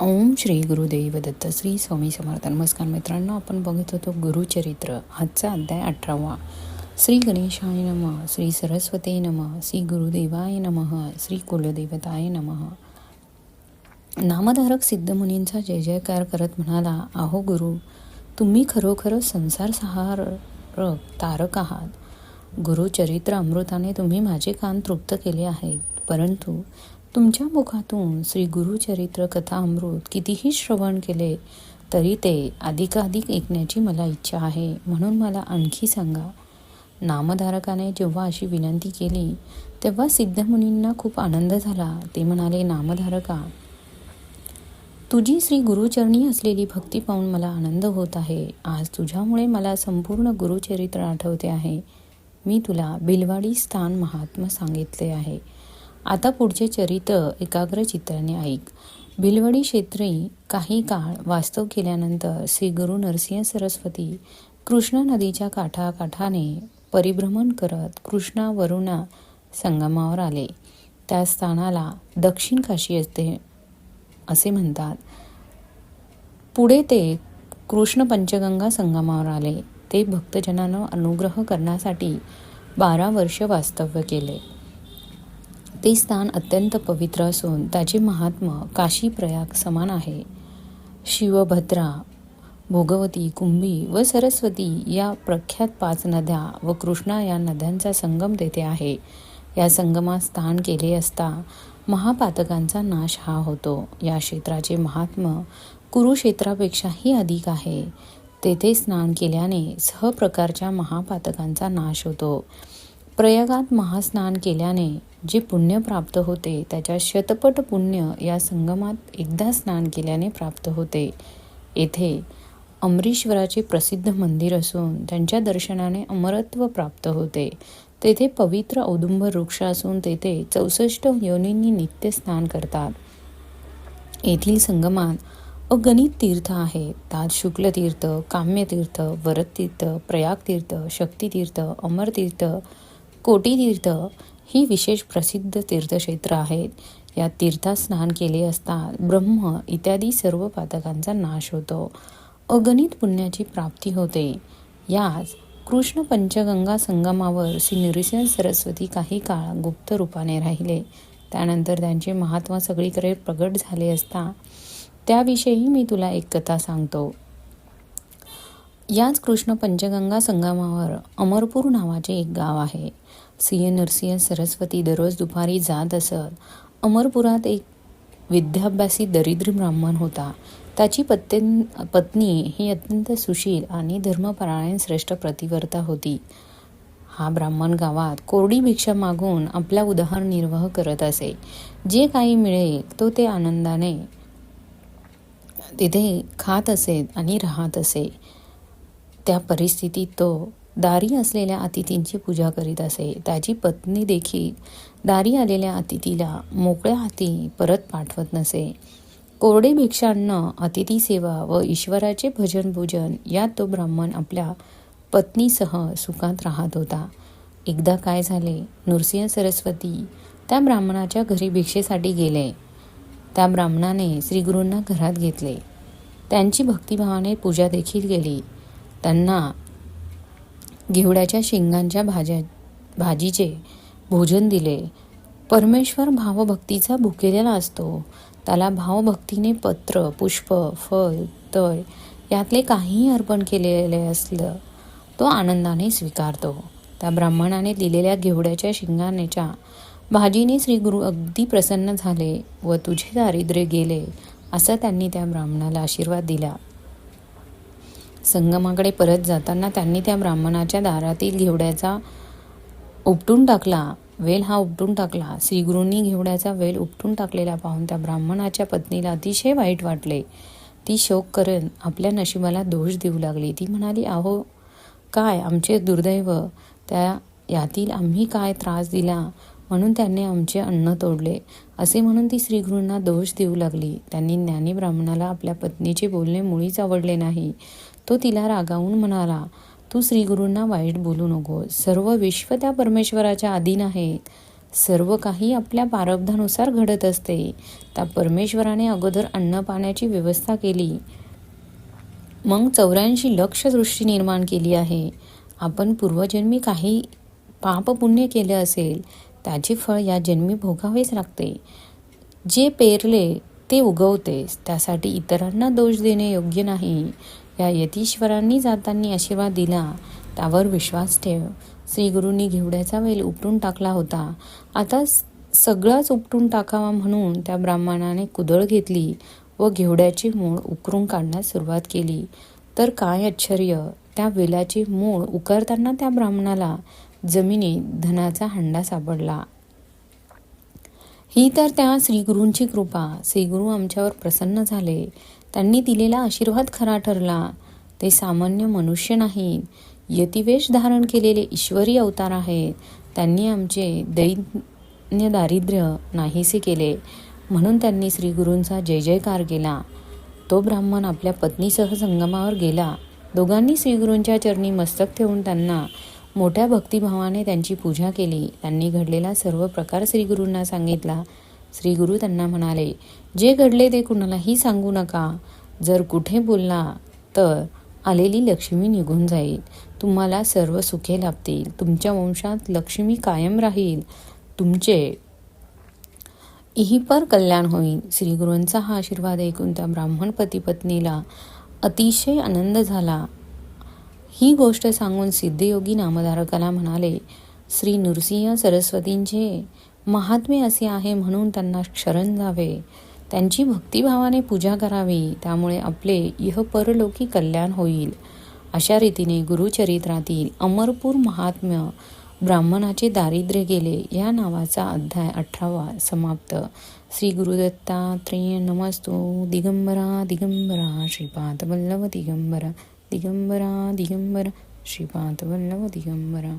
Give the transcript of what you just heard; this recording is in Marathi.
ओम श्री गुरुदेव दत्त श्री स्वामी समर्थ. नमस्कार मित्रांनो आपण बघत होतो गुरुचरित्र. आजचा अध्याय अठरावा. श्री गणेशाय नम श्री सरस्वते नम श्री गुरुदेवाय नम श्री कुलदेवताय नम. नामधारक सिद्धमुनींचा जय जयकार करत म्हणाला आहो गुरु तुम्ही खरोखर संसार सहारक तारक आहात. गुरुचरित्र अमृताने तुम्ही माझे कान तृप्त केले आहेत. परंतु तुमच्या मुखातून श्री गुरुचरित्र कथा अमृत कितीही श्रवण केले तरी ते अधिकाधिक ऐकण्याची मला इच्छा आहे. म्हणून मला आणखी सांगा नामधारकाने जेव्हा अशी विनंती केली तेव्हा सिद्धमुनींना खूप आनंद झाला. ते म्हणाले नामधारका तुझी श्री गुरुचरणी असलेली भक्ती पाहून मला आनंद होत आहे. आज तुझ्यामुळे मला संपूर्ण गुरुचरित्र आठवते आहे. मी तुला बिलवाडी स्थान महात्मा सांगितले आहे. आता पुढचे चरित्र एकाग्र चित्राने ऐक. भिलवडी क्षेत्री काही काळ वास्तव केल्यानंतर श्री गुरु नरसिंह सरस्वती कृष्णा नदीच्या काठाकाठाने परिभ्रमण करत कृष्णा वरुणा संगमावर आले. त्या स्थानाला दक्षिण काशी असते असे म्हणतात. पुढे ते कृष्ण पंचगंगा संगमावर आले. ते भक्तजनांना अनुग्रह करण्यासाठी बारा वर्ष वास्तव्य केले. ते स्थान अत्यंत पवित्र असून त्याचे महात्म काशी प्रयाग समान आहे. शिवभद्रा भोगवती कुंभी व सरस्वती या प्रख्यात पाच नद्या व कृष्णा या नद्यांचा संगम तेथे आहे. या संगमात स्थान केले असता महापातकांचा नाश हा होतो. या क्षेत्राचे महात्म कुरुक्षेत्रापेक्षाही अधिक आहे. तेथे स्नान केल्याने सह प्रकारच्या महापातकांचा नाश होतो. प्रयागात महास्नान केल्याने जे पुण्य प्राप्त होते त्याच्या शतपट पुण्य या संगमात एकदा स्नान केल्याने प्राप्त होते. येथे अमरीश्वराचे प्रसिद्ध मंदिर असून त्यांच्या दर्शनाने अमरत्व प्राप्त होते. तेथे पवित्र औदुंबर वृक्ष असून तेथे चौसष्ट योनींनी नित्य स्नान करतात. येथील संगमात अगणित तीर्थ आहे त्यात शुक्लतीर्थ काम्यतीर्थ वरदतीर्थ प्रयागतीर्थ शक्तितीर्थ अमरतीर्थ कोटीतीर्थ ही विशेष प्रसिद्ध तीर्थक्षेत्र आहेत. या तीर्थात स्नान केले असता ब्रह्म इत्यादी सर्व पातकांचा नाश होतो. अगणित पुण्याची प्राप्ती होते. याच कृष्ण पंचगंगा संगमावर श्री नृसिंह सरस्वती काही काळ गुप्त रूपाने राहिले. त्यानंतर त्यांचे महात्मा सगळीकडे प्रगट झाले असता. त्याविषयी मी तुला एक कथा सांगतो. याच कृष्ण पंचगंगा संगमावर अमरपूर नावाचे एक गाव आहे. सिंह नरसिंह सरस्वती दररोज दुपारी जात असत. अमरपुरात एक विद्याभ्यासी दरिद्र ब्राह्मण होता. त्याची पत्ते पत्नी ही अत्यंत सुशील आणि धर्मपरायण श्रेष्ठ प्रतिवर्ता होती. हा ब्राह्मण गावात कोरडी भिक्षा मागून आपला उदाहरणनिर्वाह करत असे. जे काही मिळेल तो ते आनंदाने तिथे खात असे आणि राहत असे. त्या परिस्थितीत तो दारी असलेल्या अतिथींची पूजा करीत असे. त्याची पत्नी देखील दारी आलेल्या अतिथीला मोकळ्या हाती परत पाठवत नसे. कोरडे भिक्षांना अतिथी सेवा व ईश्वराचे भजन पूजन यात तो ब्राह्मण आपल्या पत्नीसह सुखात राहत होता. एकदा काय झाले? नृसिंह सरस्वती त्या ब्राह्मणाच्या घरी भिक्षेसाठी गेले. त्या ब्राह्मणाने श्रीगुरूंना घरात घेतले. त्यांची भक्तिभावाने पूजा देखील केली. त्यांना घेवड्याच्या शिंगांच्या भाज्या भाजीचे भोजन दिले. परमेश्वर भावभक्तीचा भुकेलेला असतो. त्याला भावभक्तीने पत्र पुष्प फळ तळ यातले काहीही अर्पण केलेले असलं तो आनंदाने स्वीकारतो. त्या ब्राह्मणाने दिलेल्या घेवड्याच्या शिंगानेच्या भाजीने श्रीगुरु अगदी प्रसन्न झाले व तुझे दारिद्र्य गेले असा त्यांनी त्या ब्राह्मणाला आशीर्वाद दिला. संगमाकडे परत जाताना त्यांनी त्या ब्राह्मणाच्या दारातील घेवड्याचा उपटून टाकला. वेल हा उपटून टाकला. श्रीगुरूंनी घेवड्याचा वेल उपटून टाकलेला पाहून त्या ब्राह्मणाच्या पत्नीला अतिशय वाईट वाटले. ती शोक करून आपल्या नशिबाला दोष देऊ लागली. ती म्हणाली अहो काय? आमचे दुर्दैव. त्या यातील आम्ही काय त्रास दिला? म्हणून त्यांनी आमचे अन्न तोडले. असे म्हणून ती श्रीगुरूंना दोष देऊ लागली. त्यांनी ज्ञानी ब्राह्मणाला आपल्या पत्नीचे बोलणे मुळीच आवडले नाही. तो तिला रागावून म्हणाला तू श्रीगुरूंना वाईट बोलू नको सर्व विश्व त्या परमेश्वराच्या अधीन आहेत. सर्व काही आपल्या प्रारब्धानुसार घडत असते. त्या परमेश्वराने अगोदर अन्न पाण्याची व्यवस्था केली. मग चौऱ्याऐंशी लक्ष दृष्टी निर्माण केली आहे. आपण पूर्वजन्मी काही पाप पुण्य केले असेल त्याचे फळ या जन्मी भोगावेच लागते. जे पेरले ते उगवतेस. त्यासाठी इतरांना दोष देणे योग्य नाही. या यतीश्वरांनी जातांनी आशीर्वाद दिला. त्यावर विश्वास ठेव. श्रीगुरूंनी घेवड्याचा वेल उपटून टाकला होता. आता सगळाच उपटून टाकावा म्हणून त्या ब्राह्मणाने कुदळ घेतली व घेवड्याची मूळ उकरून काढण्यास सुरुवात केली. तर काय आश्चर्य! त्या वेलाची मूळ उकरताना त्या ब्राह्मणाला जमिनीत धनाचा हंडा सापडला. ही तर त्या श्रीगुरूंची कृपा. श्रीगुरू आमच्यावर प्रसन्न झाले. त्यांनी दिलेला आशीर्वाद खरा ठरला. ते सामान्य मनुष्य नाहीत. यतिवेश धारण केलेले ईश्वरी अवतार आहेत. त्यांनी आमचे दैन्य दारिद्र्य नाहीसे केले. म्हणून त्यांनी श्रीगुरूंचा जय जयकार केला. तो ब्राह्मण आपल्या पत्नीसह संगमावर गेला. दोघांनी श्रीगुरूंच्या चरणी मस्तक ठेवून त्यांना मोठ्या भक्तिभावाने त्यांची पूजा केली. त्यांनी घडलेला सर्व प्रकार श्रीगुरूंना सांगितला. श्रीगुरू त्यांना म्हणाले जे घडले ते कुणालाही सांगू नका. जर कुठे बोलला तर आलेली लक्ष्मी निघून जाईल. तुम्हाला सर्व सुखे लाभतील. तुमच्या वंशात लक्ष्मी कायम राहील. तुमचे इहिपर कल्याण होईल. श्रीगुरूंचा हा आशीर्वाद ऐकून त्या ब्राह्मण पतीपत्नीला अतिशय आनंद झाला. ही गोष्ट सांगून सिद्धयोगी नामधारकाला म्हणाले श्री नृसिंह सरस्वतींचे महात्मे असे आहे म्हणून त्यांना शरण जावे त्यांची भक्तिभावाने पूजा करावी त्यामुळे आपले इह परलोकी कल्याण होईल. अशा रीतीने गुरुचरित्रातील अमरपूर महात्म्य ब्राह्मणाचे दारिद्र्य गेले या नावाचा अध्याय अठरावा समाप्त. श्री गुरुदत्तात्रेय नमस्तु. दिगंबरा दिगंबरा श्रीपाद वल्लभ दिगंबरा. दिगंबरा दिगंबरा श्रीपाद वल्लभ दिगंबरा.